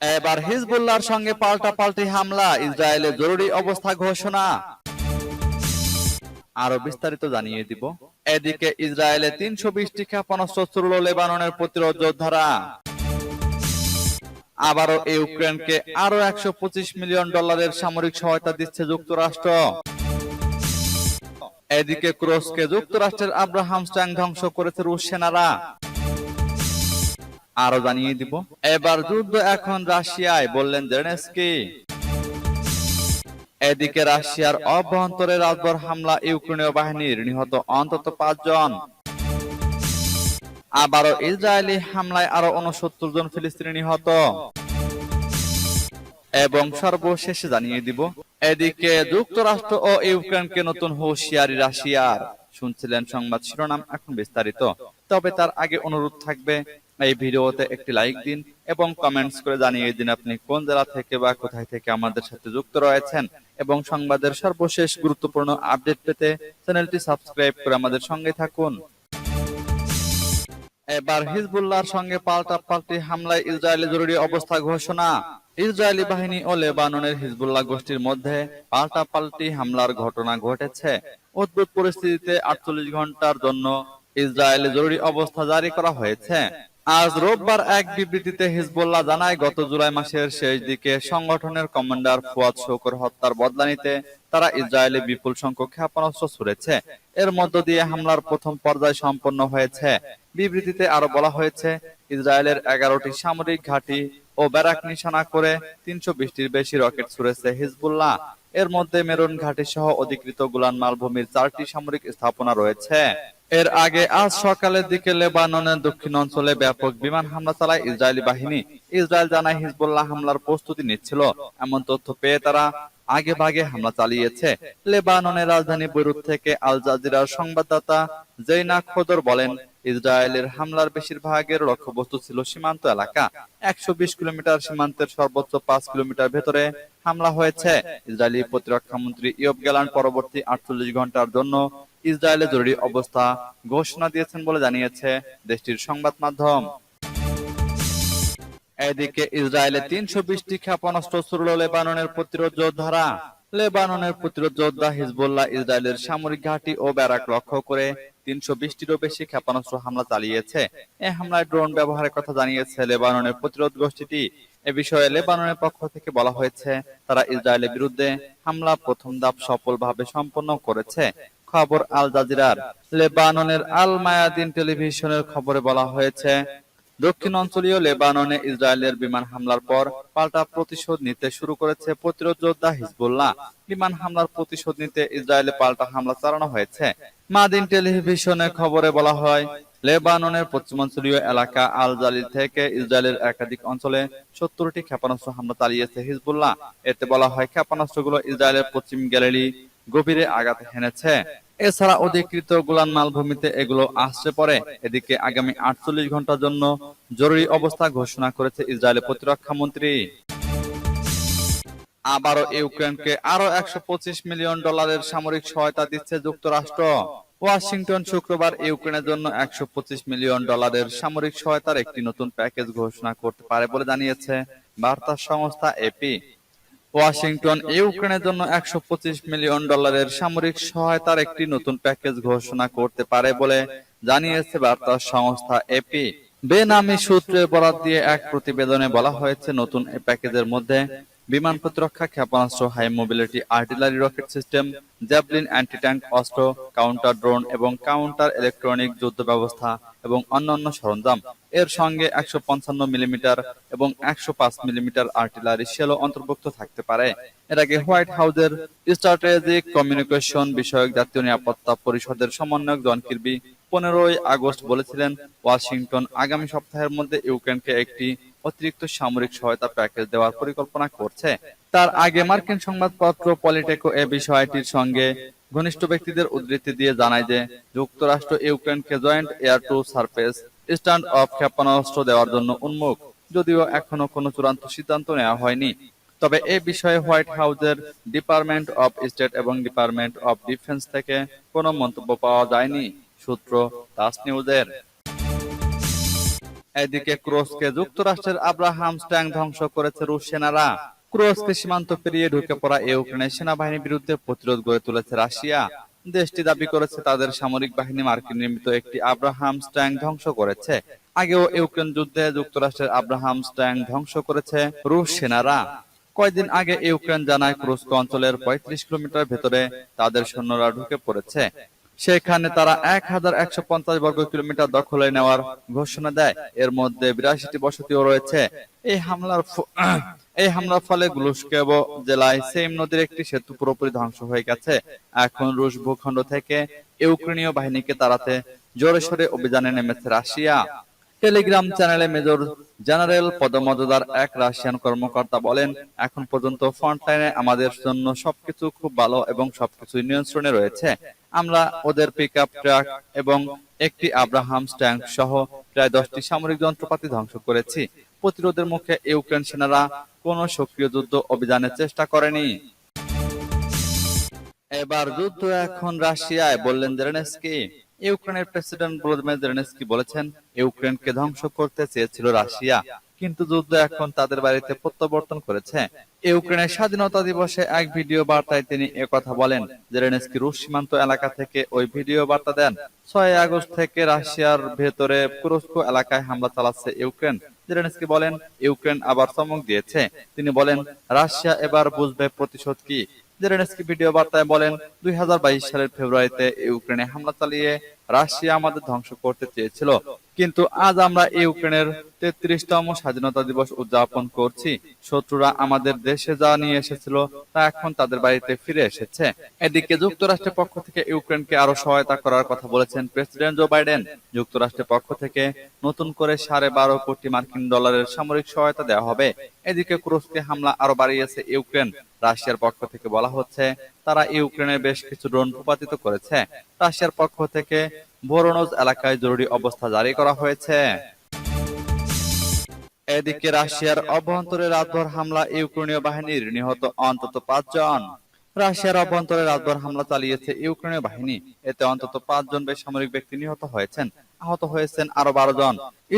এবার হিজবুল্লাহর সঙ্গে পাল্টাপাল্টি হামলা, ইসরায়েলে জরুরি অবস্থা ঘোষণা। আরও বিস্তারিত জানিয়ে দিব। এদিকে ইসরায়েলে তিনশো বিশটি ক্ষেপণাস্ত্র ছুড়ল লেবাননের প্রতিরোধ যোদ্ধারা। আবারও ইউক্রেনকে আরও একশো পঁচিশ মিলিয়ন ডলারের সামরিক সহায়তা দিচ্ছে যুক্তরাষ্ট্র। এদিকে ক্রোসকে যুক্তরাষ্ট্রের আব্রাহাম স্ট্যাং ধ্বংস করেছে রুশ সেনারা। আরও জানিয়ে দিব। এবার যুদ্ধ এখন রাশিয়ায়, বললেন জেনেস্কি এদিকে রাশিয়ার অভ্যন্তরে রাতভর হামলা, ইউক্রেনীয় বাহিনীর নিহত অন্তত পাঁচজন। আবারও ইসরায়েলি হামলায় আরও উনসত্তর জন ফিলিস্তিনি নিহত। এবং সর্বশেষে জানিয়ে দিব, এদিকে যুক্তরাষ্ট্র ও ইউক্রেনকে নতুন হুঁশিয়ারি রাশিয়ার। শুনছিলেন সংবাদ শিরোনাম এখন বিস্তারিত। তবে তার আগে অনুরোধ থাকবে এই ভিডিওতে একটি লাইক দিন এবং কমেন্টস করে জানিয়ে দিন আপনি কোন জেলা থেকে বা কোথায় থেকে আমাদের সাথে যুক্ত রয়েছেন। এবং সংবাদের সর্বশেষ গুরুত্বপূর্ণ আপডেট পেতে চ্যানেলটি সাবস্ক্রাইব করে আমাদের সঙ্গে থাকুন। এবার হিজবুল্লাহর সঙ্গে পাল্টা পাল্টি হামলায় ইসরায়েলে জরুরি অবস্থা ঘোষণা। ইসরায়েলি বাহিনী ও লেবাননের হিজবুল্লাহ গোষ্ঠীর মধ্যে পাল্টা পাল্টি হামলার ঘটনা ঘটেছে। অদ্ভুত পরিস্থিতিতে আটচল্লিশ ঘণ্টার জন্য ইসরায়েলে জরুরি অবস্থা জারি করা হয়েছে। আজ রোববার এক বিবৃতিতে হিজবুল্লাহ জানায়, গত জুলাই মাসের শেষ দিকে সংগঠনের কমান্ডার ফুয়াদ শৌকর হত্যার বদলা নিতে তারা ইসরায়েলে বিপুল সংখ্যক ক্ষেপণাস্ত্র ছুড়েছে। এর মধ্য দিয়ে হামলার প্রথম পর্যায় সম্পন্ন হয়েছে। বিবৃতিতে আরও বলা হয়েছে, ইসরায়েলের এগারোটি সামরিক ঘাঁটি ও ব্যারাক নিশানা করে তিনশো বিশটির বেশি রকেট ছুড়েছে হিজবুল্লাহ। এর মধ্যে মেরুন ঘাটি সহ অধিকৃত গুলান মালভূমির চারটি সামরিক স্থাপনা রয়েছে। এর আগে আজ সকালের দিকে লেবাননের দক্ষিণ অঞ্চলে ব্যাপক বিমান হামলা চালায় ইসরায়েলি বাহিনী। ইসরায়েল জানায় হিজবুল্লাহ হামলার প্রস্তুতি নিচ্ছিল। এমন তথ্য পেয়ে তারা আগে ভাগে হামলা চালিয়েছে। লেবাননের রাজধানী বৈরুত থেকে আল জাজিরার সংবাদদাতা জৈনা খোদর বলেন, ইসরায়েলের হামলার বেশিরভাগের লক্ষ্যবস্তু ছিল সীমান্ত এলাকা। একশো বিশ কিলোমিটার সীমান্তের সর্বোচ্চ পাঁচ কিলোমিটার ভেতরে হামলা হয়েছে। ইসরায়েলি প্রতিরক্ষা মন্ত্রী ইয়ব গেলান পরবর্তী আটচল্লিশ ঘণ্টার জন্য ইসরায়েলে জরুরি অবস্থা ঘোষণা দিয়েছেন বলে জানিয়েছে দেশটির সংবাদ মাধ্যম। এদিকে ইসরায়েলে তিনশো বিশটি ক্ষেপণাস্ত্র ছুড়ল লেবাননের প্রতিরোধ যোদ্ধারা। লেবাননের প্রতিরোধ যোদ্ধা হিজবুল্লাহ ইসরায়েলের সামরিক ঘাঁটি ও ব্যারাক লক্ষ্য করে তিনশো বিশটিরও বেশি ক্ষেপণাস্ত্র হামলা চালিয়েছে। এ হামলায় ড্রোন ব্যবহারের কথা জানিয়েছে লেবাননের প্রতিরোধ গোষ্ঠীটি। এ বিষয়ে লেবাননের পক্ষ থেকে বলা হয়েছে, তারা ইসরায়েলের বিরুদ্ধে হামলা প্রথম ধাপ সফলভাবে সম্পন্ন করেছে। খবর আল জাজিরার। লেবাননের আল মায়াদিন টেলিভিশনের খবরে বলা হয়েছে দক্ষিণ অঞ্চলীয় লেবাননে ইসরায়েলের বিমান হামলার পর পাল্টা প্রতিশোধ নিতে শুরু করেছে প্রতিরোধ যোদ্ধা হিজবুল্লাহ। বিমান হামলার প্রতিশোধ নিতে ইসরায়েলে পাল্টা হামলা চালানো হয়েছে। মাদিন টেলিভিশনের খবরে বলা হয়, লেবাননের পশ্চিমাঞ্চলীয় এলাকা আল জালিল থেকে ইসরায়েলের একাধিক অঞ্চলে সত্তরটি ক্ষেপণাস্ত্র হামলা চালিয়েছে হিজবুল্লাহ। এতে বলা হয়, ক্ষেপণাস্ত্রগুলো ইসরায়েলের পশ্চিম গ্যালারি গভীরে আঘাত হেনেছে। এছাড়া অধিকৃত গোলান মালভূমিতে এগুলো আসছে পরে। এদিকে আগামী আটচল্লিশ ঘণ্টার জন্য জরুরি অবস্থা ঘোষণা করেছে ইসরায়েলের প্রতিরক্ষা মন্ত্রী। আবারও ইউক্রেনকে আরও একশো পঁচিশ মিলিয়ন ডলারের সামরিক সহায়তা দিচ্ছে যুক্তরাষ্ট্র। ওয়াশিংটন শুক্রবার ইউক্রেনের জন্য একশো পঁচিশ মিলিয়ন ডলারের সামরিক সহায়তার একটি নতুন প্যাকেজ ঘোষণা করতে পারে বলে জানিয়েছে বার্তা সংস্থা এপি। ওয়াশিংটন, ইউক্রেনের জন্য একশো পঁচিশ মিলিয়ন ডলারের সামরিক সহায়তার একটি নতুন প্যাকেজ ঘোষণা করতে পারে বলে জানিয়েছে বার্তা সংস্থা এপি বেনামি সূত্রে বরাদ দিয়ে এক প্রতিবেদনে বলা হয়েছে, নতুন প্যাকেজের মধ্যে বিমান প্রতিরক্ষা ক্ষেপণাস্ত্র high mobility artillery rocket system javelin anti tank অস্ত্র কাউন্টার ড্রোন এবং কাউন্টার ইলেকট্রনিক যুদ্ধ ব্যবস্থা এবং অন্যান্য সরঞ্জাম। এর সঙ্গে একশো পঞ্চান্ন মিলিমিটার এবং একশো পাঁচ মিলিমিটার আর্টিলারি শেলও অন্তর্ভুক্ত থাকতে পারে। এর আগে হোয়াইট হাউসের স্ট্র্যাটেজিক কমিউনিকেশন বিষয়ক জাতীয় নিরাপত্তা পরিষদের সমন্বয়ক জন কির্বি পনেরোই আগস্ট বলেছিলেন, ওয়াশিংটন আগামী সপ্তাহের মধ্যে ইউক্রেনকে একটি অতিরিক্ত সামরিক সহায়তা প্যাকেজ দেওয়ার পরিকল্পনা করছে। তার আগে মার্কিন সংবাদপত্র পলিটেকো এ বিষয়টির সঙ্গে ঘনিষ্ঠ ব্যক্তিদের উদ্ধৃতি দিয়ে জানায় যে, যুক্তরাষ্ট্র ইউক্রেনকে joint air to surface, stand off ক্ষেপণাস্ত্র দেওয়ার জন্য উন্মুখ, যদিও এখনও কোনো চূড়ান্ত সিদ্ধান্ত নেওয়া হয়নি। তবে এ বিষয়ে হোয়াইট হাউসের ডিপার্টমেন্ট অফ স্টেট এবং ডিপার্টমেন্ট অফ ডিফেন্স থেকে কোনো মন্তব্য পাওয়া যায়নি, সূত্র তাস নিউজের। এদিকে ক্রোসকে যুক্তরাষ্ট্রের আব্রাহাম স্ট্যাং ধ্বংস করেছে রুশ সেনারা। ক্রোসকে সীমান্ত পেরিয়ে ঢুকে পড়া ইউক্রেনের সেনাবাহিনীর বিরুদ্ধে প্রতিরোধ গড়ে তুলেছে রাশিয়া। দেশটি দাবি করেছে তাদের সামরিক বাহিনী মার্কিন নির্মিত একটি আব্রাহাম স্ট্যাং ধ্বংস করেছে। আগেও ইউক্রেন যুদ্ধে যুক্তরাষ্ট্রের আব্রাহাম স্ট্যাং ধ্বংস করেছে রুশ সেনারা। কয়েকদিন আগে ইউক্রেন জানায় ক্রুস্ক অঞ্চলের পঁয়ত্রিশ কিলোমিটার ভেতরে তাদের সৈন্যরা ঢুকে পড়েছে। সেখানে তারা এক হাজার একশো পঞ্চাশ বর্গ কিলোমিটার দখলে নেওয়ার ঘোষণা দেয়। এর মধ্যে বিরাশিটি বসতিও রয়েছে। এই হামলার এই হামলার ফলে গ্লুসকেব জেলায় সেম নদীর একটি সেতু পুরোপুরি ধ্বংস হয়ে গেছে। এখন রুশ ভূখণ্ড থেকে ইউক্রেনীয় বাহিনীকে তাড়াতে জোরে সোরে অভিযানে নেমেছে রাশিয়া। টেলিগ্রাম চ্যানেলে মেজর জেনারেল পদমর্যাদার এক রাশিয়ান কর্মকর্তা বলেন এখন পর্যন্ত ফ্রন্টলাইনে আমাদের জন্য সবকিছু খুব ভালো এবং সবকিছু নিয়ন্ত্রণে রয়েছে। আমরা ওদের পিক আপ ট্রাক এবং একটি আব্রাহাম স্ট্যাঙ্ক সহ প্রায় দশটি সামরিক যন্ত্রপাতি ধ্বংস করেছি। প্রতিরোধের মুখে ইউক্রেন সেনারা কোনো সক্রিয় যুদ্ধ অভিযানের চেষ্টা করেনি। এবার যুদ্ধ এখন রাশিয়ায় বললেন জেলেনস্কি ইউক্রেনের প্রেসিডেন্ট ভলোদিমির জেলেনস্কি বলেছেন, ইউক্রেনকে ধ্বংস করতে চেয়েছিল রাশিয়া। কিন্তু যুদ্ধ এখন তাদের বাড়িতে প্রত্যাবর্তন করেছে। ইউক্রেনের স্বাধীনতা দিবসে এক ভিডিও বার্তায় তিনি একথা বলেন। জেলেনস্কি রুশ সীমান্ত এলাকা থেকে ওই ভিডিও বার্তা দেন। ছয় আগস্ট থেকে রাশিয়ার ভেতরে কুরস্ক এলাকায় হামলা চালাচ্ছে ইউক্রেন। জেলেনস্কি বলেন, ইউক্রেন আবার চমক দিয়েছে। তিনি বলেন, রাশিয়া এবার বুঝবে প্রতিশোধ কি। জেলেনস্কি ভিডিও বার্তায় বলেন, দুই হাজার বাইশ সালের ফেব্রুয়ারিতে ইউক্রেনে হামলা চালিয়ে রাশিয়া আমাদের ধ্বংস করতে চেয়েছিল। কিন্তু আজ আমরা ইউক্রেনের তেত্রিশতম স্বাধীনতা দিবস উদযাপন করছি। শত্রুরা আমাদের দেশে যা নিয়ে এসেছিল, তা এখন তাদের বাড়িতে ফিরে এসেছে। এদিকে যুক্তরাষ্ট্রের পক্ষ থেকে ইউক্রেনকে আরও সহায়তা করার কথা বলেছেন প্রেসিডেন্ট জো বাইডেন। যুক্তরাষ্ট্রের পক্ষ থেকে নতুন করে সাড়ে বারো কোটি মার্কিন ডলারের সামরিক সহায়তা দেওয়া হবে। এদিকে কুরস্কে হামলা আরও বাড়িয়েছে ইউক্রেন। রাশিয়ার পক্ষ থেকে বলা হচ্ছে, তারা ইউক্রেনে বেশ কিছু ড্রোন ভূপাতিত করেছে। রাশিয়ার পক্ষ থেকে ভোরোনজ এলাকায় জরুরি অবস্থা জারি করা হয়েছে। এদিকে রাশিয়ার অভ্যন্তরে রাতভর হামলা, ইউক্রেনীয় বাহিনীর নিহত অন্তত পাঁচজন। রাশিয়ার অভ্যন্তরে রাতভর হামলা চালিয়েছে ইউক্রেনীয় বাহিনী। এতে অন্তত পাঁচজন বেসামরিক ব্যক্তি নিহত হয়েছেন। আহত হয়েছেন আরও বারো জন।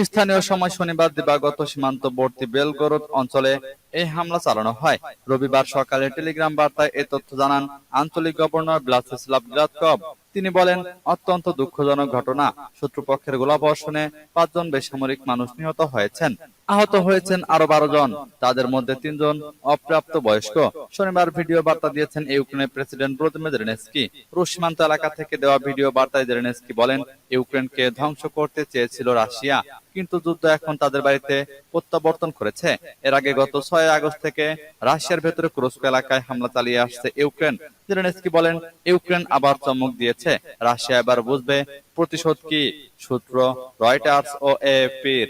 স্থানীয় সময় শনিবার দিবাগত সীমান্তবর্তী বেলগরদ অঞ্চলে এই হামলা চালানো হয়। রবিবার সকালে টেলিগ্রাম বার্তায় এ তথ্য জানান আঞ্চলিক গভর্নর ব্লাসিস্লাভ গ্রাতকব তিনি বলেন, অত্যন্ত দুঃখজনক ঘটনা। শত্রুপক্ষের গোলাবর্ষণে পাঁচজন বেসামরিক মানুষ নিহত হয়েছেন। আহত হয়েছেন আরও বারো জন। তাদের মধ্যে তিনজন অপ্রাপ্ত বয়স্ক। শনিবার ভিডিও বার্তা দিয়েছেন ইউক্রেনের প্রেসিডেন্ট ভলোদিমির জেলেনস্কি। রুশ সীমান্ত এলাকা থেকে দেওয়া ভিডিও বার্তায় জেলেনস্কি বলেন ইউক্রেনকে ধ্বংস করতে চেয়েছিল রাশিয়া কিন্তু যুদ্ধ এখন তাদের বাড়িতে প্রত্যাবর্তন করেছে। এর আগে গত ছয় আগস্ট থেকে রাশিয়ার ভেতরে কুরস্ক এলাকায় হামলা চালিয়ে আসছে ইউক্রেন। জেলেনস্কি বলেন ইউক্রেন আবার চমক দিয়েছে। রাশিয়া এবার বুঝবে প্রতিশোধ কি সূত্র রয়টার্স ও এপির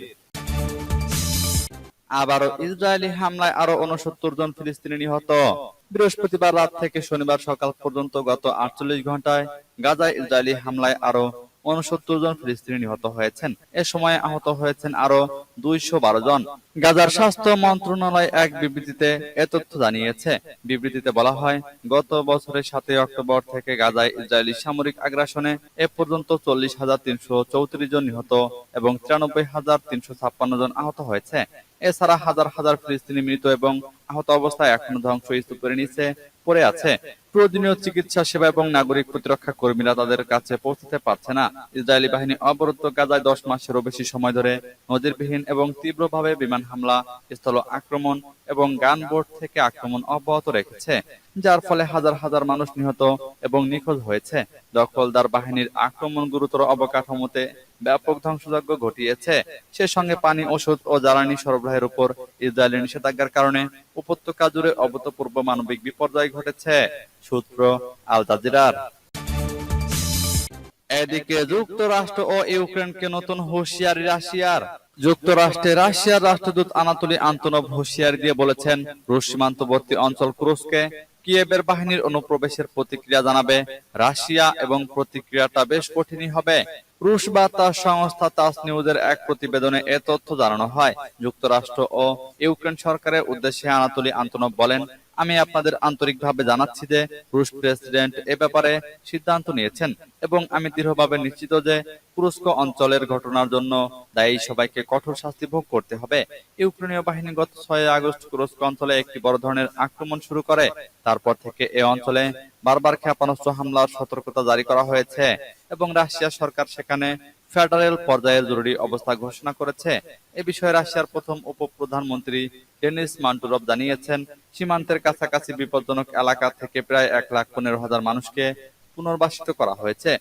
আবারও ইসরায়েলি হামলায় আরও উনসত্তর জন ফিলিস্তিনি নিহত। বৃহস্পতিবার রাত থেকে শনিবার সকাল পর্যন্ত গত আটচল্লিশ ঘন্টায় গাজায় ইসরায়েলি হামলায় আরও উনসত্তর জন ফিলিস্তিনি নিহত হয়েছেন। এ সময় আহত হয়েছেন আরও দুইশো বারো জন। গাজার স্বাস্থ্য মন্ত্রণালয় এক বিবৃতিতে এ তথ্য জানিয়েছে। বিবৃতিতে বলা হয়, গত বছরের সাতই অক্টোবর থেকে গাজায় ইসরায়েলি সামরিক আগ্রাসনে এ পর্যন্ত চল্লিশ হাজার তিনশো চৌত্রিশ জন নিহত এবং তিরানব্বই হাজার তিনশো ছাপ্পান্ন জন আহত হয়েছে। এছাড়া হাজার হাজার ফিলিস্তিনি মৃত এবং আহত অবস্থায় এখনও ধ্বংস স্তূপের নিচে পড়ে আছে। প্রয়োজনীয় চিকিৎসা সেবা এবং নাগরিক প্রতিরক্ষা কর্মীরা তাদের কাছে পৌঁছতে পারছে না। ইসরায়েলি বাহিনী অবরুদ্ধ গাজায় দশ মাসেরও বেশি সময় ধরে নজিরবিহীন এবং তীব্রভাবে বিমান হামলা, স্থল আক্রমণ এবং গান বোর্ড থেকে আক্রমণ অব্যাহত রেখেছে, যার ফলে হাজার হাজার মানুষ নিহত এবং নিখোঁজ হয়েছে। দখলদার বাহিনীর আক্রমণ গুরুতর অবকাঠামোতে ব্যাপক ধ্বংসযজ্ঞ ঘটিয়েছে। সে সঙ্গে পানি, ওষুধ ও জ্বালানি সরবরাহের উপর ইসরায়েলের নিষেধাজ্ঞার কারণে উপত্যকা জুড়ে অভূতপূর্ব মানবিক বিপর্যয় ঘটেছে। সূত্র আল জাজিরার। এদিকে যুক্তরাষ্ট্র ও ইউক্রেনকে নতুন হুঁশিয়ারি রাশিয়ার। যুক্তরাষ্ট্রে রাশিয়ার রাষ্ট্রদূত আনাতোলি আন্তনভ হুঁশিয়ারি দিয়ে বলেছেন রুশ সীমান্তবর্তী অঞ্চল ক্রুসকে কিয়েবের বাহিনীর অনুপ্রবেশের প্রতিক্রিয়া জানাবে। রাশিয়া এবং প্রতিক্রিয়াটা বেশ কঠিনই হবে। রুশ বার্তা সংস্থা তাস নিউজের এক প্রতিবেদনে এ তথ্য জানানো হয়। যুক্তরাষ্ট্র ও ইউক্রেন সরকারের উদ্দেশ্যে আনাতোলি আন্তনভ বলেন আমি আপনাদের আন্তরিকভাবে জানাচ্ছি যে রুশ প্রেসিডেন্ট এ ব্যাপারে সিদ্ধান্ত নিয়েছেন এবং আমি দৃঢ়ভাবে নিশ্চিত যে তুরস্ক অঞ্চলের ঘটনার জন্য দায়ী সবাইকে কঠোর শাস্তি ভোগ করতে হবে। ইউক্রেনীয় বাহিনী গত ছয় আগস্ট তুরস্ক অঞ্চলে একটি বড় ধরনের আক্রমণ শুরু করে। তারপর থেকে এ অঞ্চলে বারবার ক্ষেপণাস্ত্র হামলার সতর্কতা জারি করা হয়েছে এবং রাশিয়া সরকার সেখানে ফেডারেল পর্যায়ের জরুরি অবস্থা ঘোষণা করেছে। এ বিষয়ে রাশিয়ার প্রথম উপপ্রধানমন্ত্রী ডেনিস মান্টুরভ জানিয়েছেন, সীমান্তের কাছাকাছি বিপজ্জনক এলাকা থেকে প্রায় এক লাখ পনেরো হাজার মানুষকে পুনর্বাসিত করা হয়েছে।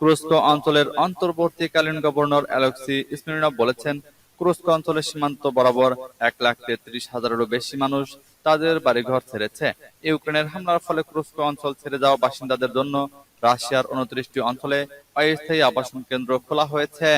কুরস্ক অঞ্চলের অন্তর্বর্তীকালীন গভর্নর অ্যালেক্সি স্মিরনভ বলেছেন, কুরস্ক অঞ্চলের সীমান্ত বরাবর এক লাখ তেত্রিশ হাজারেরও বেশি মানুষ তাদের বাড়িঘর ছেড়েছে। ইউক্রেনের হামলার ফলে কুরস্ক অঞ্চল ছেড়ে যাওয়া বাসিন্দাদের জন্য রাশিয়ার উনত্রিশটি অঞ্চলে অস্থায়ী আবাসন কেন্দ্র খোলা হয়েছে।